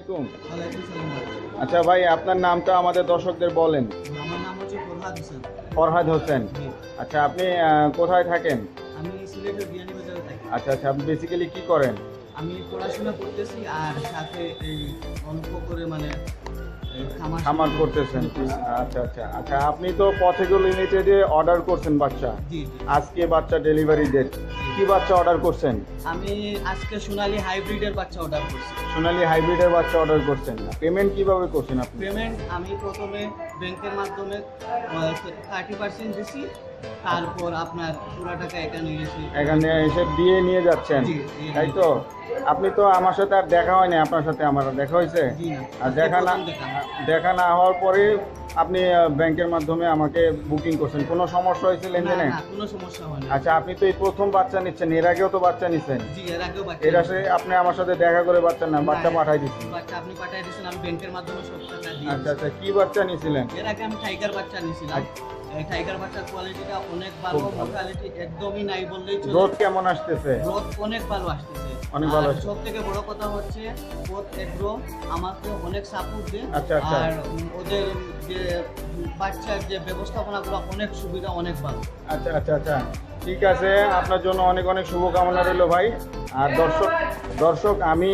আলাইকুম। আচ্ছা ভাই আপনার নামটা আমাদের দর্শকদের বলেন। আমার নাম হচ্ছে ফরহাদ হোসেন। ফরহাদ হোসেন। আচ্ছা আপনি কোথায় থাকেন? আমি সিলেটের বিয়ানীবাজারে থাকি। আচ্ছা আচ্ছা আপনি বেসিক্যালি কি করেন? আমি পড়াশোনা করতেছি আর সাথে এই অল্প করে মানে খামার করতেছেন। আচ্ছা আচ্ছা আচ্ছা আপনি তো পথেগুলো লিমিটেডে অর্ডার করছেন বাচ্চা। আজকে বাচ্চা ডেলিভারি ডেট কি বাচ্চা অর্ডার করছেন? আমি আজকে সোনালী হাইব্রিডের বাচ্চা অর্ডার করছি। সোনালি হাইব্রিডের বাচ্চা অর্ডার করছেন। পেমেন্ট কীভাবে করছেন আপনি? পেমেন্ট আমি প্রথমে ব্যাংকের মাধ্যমে থার্টি পার্সেন্ট দিছি। তারপর আপনার পুরো টাকা এখানে এসে এখানে এসে দিয়ে নিয়ে যাচ্ছেন। তাই তো? আপনি তো আমার সাথে আর দেখা হয়নি আপনার সাথে আমার দেখা হয়েছে? আর দেখা না। দেখা না হওয়ার পরে আপনি ব্যাংকের মাধ্যমে আমাকে বুকিং করছেন। কোনো সমস্যা হয়েছে লেনদেনে কোনো সমস্যা হয় আচ্ছা আপনি তো এই প্রথম বাচ্চা নিচ্ছেন এর আগেও তো বাচ্চা নিচ্ছেন জি এর আগেও বাচ্চা এর আসে আপনি আমার সাথে দেখা করে বাচ্চা না বাচ্চা পাঠাই দিচ্ছেন বাচ্চা আপনি পাঠিয়ে দিয়েছেন আমি ব্যাংকের মাধ্যমে সব টাকা দিয়ে আচ্ছা আচ্ছা কি বাচ্চা নিয়েছিলেন এর আগে আমি টাইগার বাচ্চা নিয়েছিলাম এই টাইগার বাচ্চার কোয়ালিটিটা অনেক ভালো মোটালিটি একদমই নাই বললেই চলে। রোদ কেমন আসতেছে? গ্রোথ অনেক ভালো আসতেছে। অনেক ভালো সব থেকে বড় কথা হচ্ছে গ্রোথ এগ্রো আমাকে অনেক সাপোর্ট দেয়। আচ্ছা, আচ্ছা। আর ওদের যে বাচ্চার যে ব্যবস্থাপনাগুলো অনেক সুবিধা অনেক ভালো। আচ্ছা আচ্ছা আচ্ছা। ঠিক আছে আপনার জন্য অনেক অনেক শুভকামনা রইল ভাই। আর দর্শক দর্শক আমি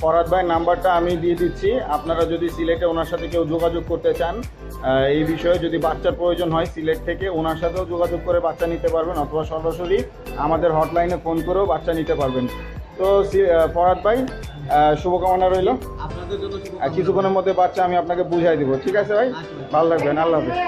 ফরাদ ভাইয়ের নাম্বারটা আমি দিয়ে দিচ্ছি। আপনারা যদি সিলেটে ওনার সাথে কেউ যোগাযোগ করতে চান এই বিষয়ে যদি বাচ্চার প্রয়োজন হয় সিলেট থেকে ওনার সাথেও যোগাযোগ করে বাচ্চা নিতে পারবেন অথবা সরাসরি আমাদের হটলাইনে ফোন করেও বাচ্চা নিতে পারবেন। তো ফরাদ ভাই শুভকামনা রইল। আর কিছুক্ষণের মধ্যে বাচ্চা আমি আপনাকে বুঝাই দিব। ঠিক আছে ভাই? আচ্ছা। ভাই। ভালো লাগবেন আল্লাহ হাফিজ।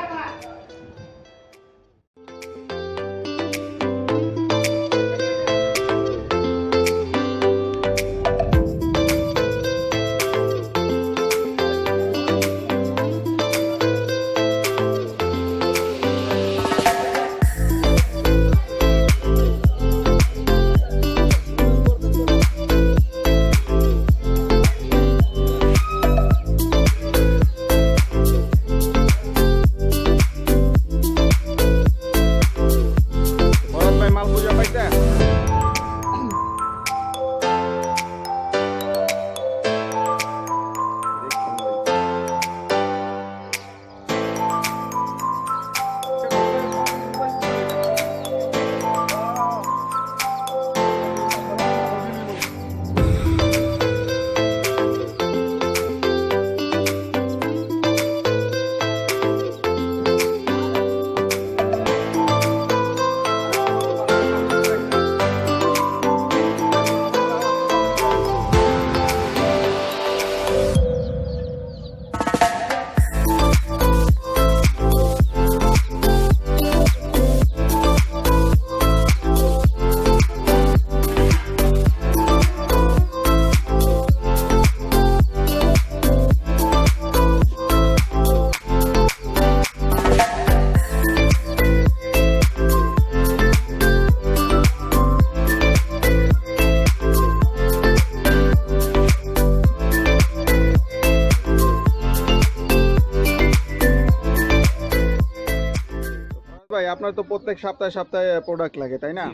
আপনার তো প্রত্যেক সপ্তাহে সপ্তাহে প্রোডাক্ট লাগে তাই না।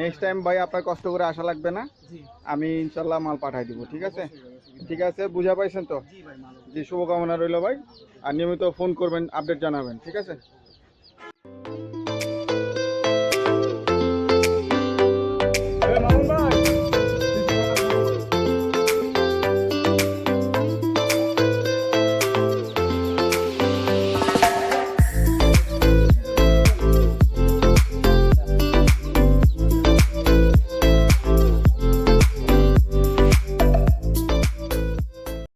নেক্সট টাইম ভাই আপনার কষ্ট করে আসা লাগবে না? আমি ইনশাল্লাহ মাল পাঠাই দিব ঠিক আছে? ঠিক আছে বুঝা পাইছেন তো? জি শুভকামনা রইল ভাই। আর নিয়মিত ফোন করবেন আপডেট জানাবেন ঠিক আছে?